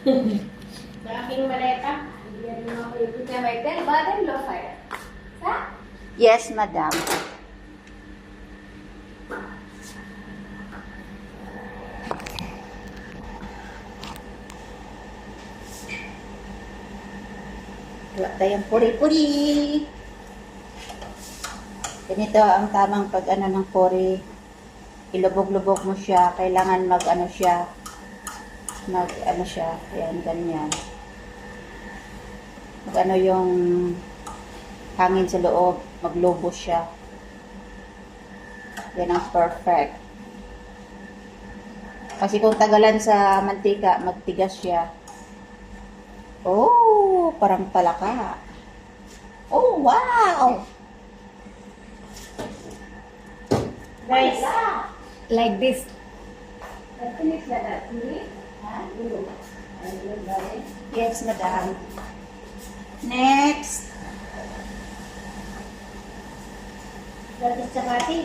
Sa aking maleta, yan yung mga kulipot na may tel, baden, lo, fire. Sa? Yes, madam. Gawa tayong puri-puri. Ganito ang tamang pag ano ng puri. Ilubog-lubog mo siya. Kailangan mag ano siya. Mag ano siya. Ayan, ganyan. Mag ano yung hangin sa loob. Maglobo siya. Yan ang perfect. Kasi kung tagalan sa mantika, magtigas siya. Oh, parang palaka. Oh, wow! Guys, Like this. finish na natin. Yes, madam. Next. Dati sa kati.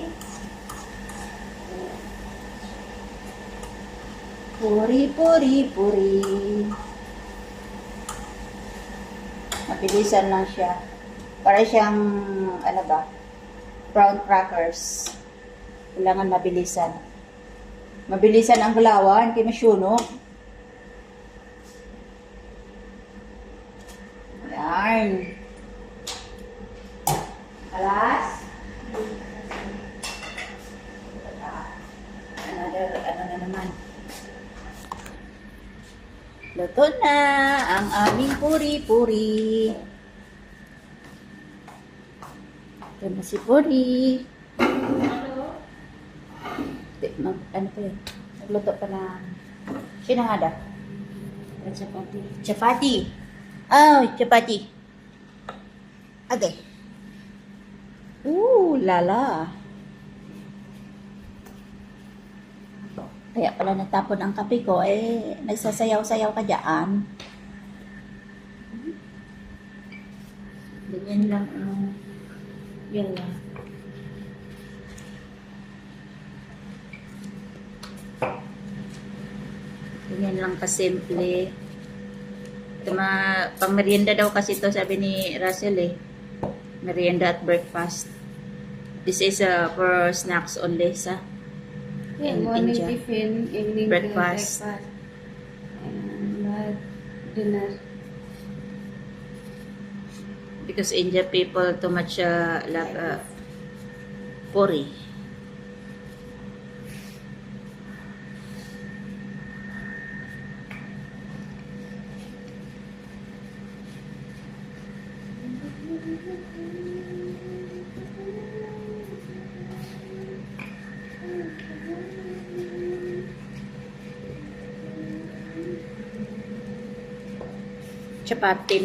Puri, puri, puri. Mabilisan lang siya. Para siyang, ano ba, brown crackers. Kailangan mabilisan. Mabilisan ang galawan, kay masyunog. Yan. Alas. Another, ano na naman. Luto na ang aming puri-puri. Ito na si Puri. Mag, ano pa yun? Nagluto pa na. Sino nga da? Chapati. Chapati. Oh, chapati. Okay. Ooh, lala. Kaya pala natapon ang kape ko, eh, nagsasayaw-sayaw ka dyan. Ganyan lang, um, yan lang. Ganyan lang kasimple. Ito mga, pang merienda daw kasi to sabi ni Russell eh. Merienda at breakfast. This is uh, for snacks only sa Yeah, In morning India. tiffin, evening Breakfast. breakfast. And uh, dinner. because India people too much uh, love uh, puri. Chapati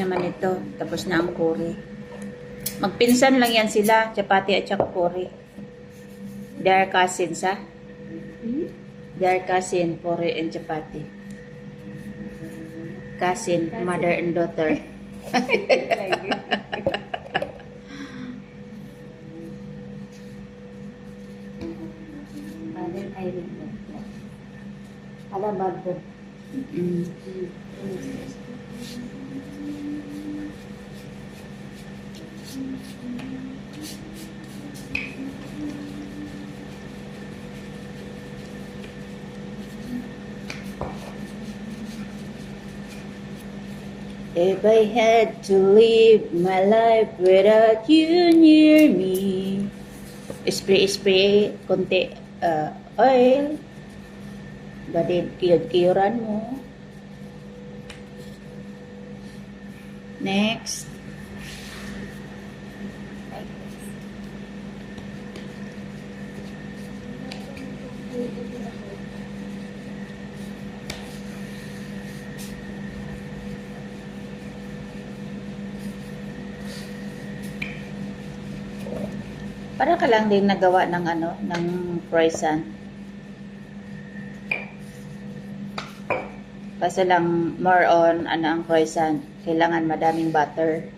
naman ito. Tapos na ang puri. Magpinsan lang yan sila, chapati at saka puri. They are cousins, ha? They are cousin, puri and chapati. Cousin, mother and daughter. Irene. Ala, bago. Mm. If I had to live my life without you near me, spray spray konti uh, oil, dadi kiyod-kiyoran mo. Next. Para ka lang din nagawa ng ano, ng croissant. Kaso lang, more on, ano ang croissant. Kailangan madaming butter.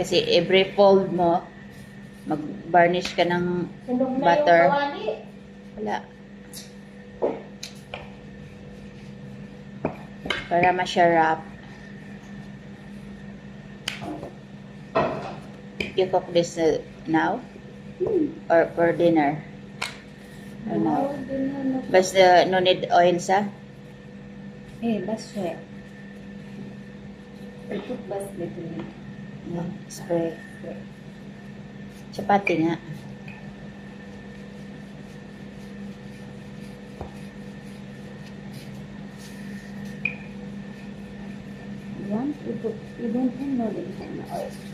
Kasi every fold mo, mag-varnish ka ng butter. Wala. Para masarap. You cook this uh, now? Or for dinner? Ano, din na, no. Basta no need oil sa? Eh, bas siya. Ikot bas dito niya. Yeah, spray. Chapati nga. Yan, ikot. You don't have no oil.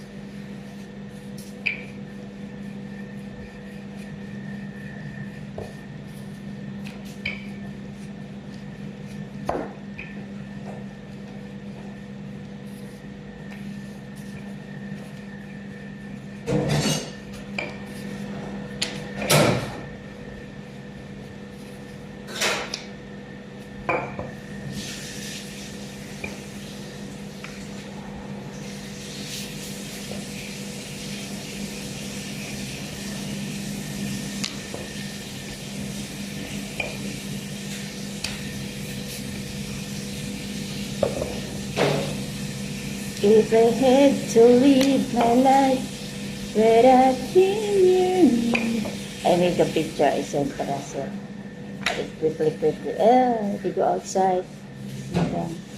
If I had to live my life without you, I make a picture. I send para sa quickly, quickly. Ah, they go outside. Okay.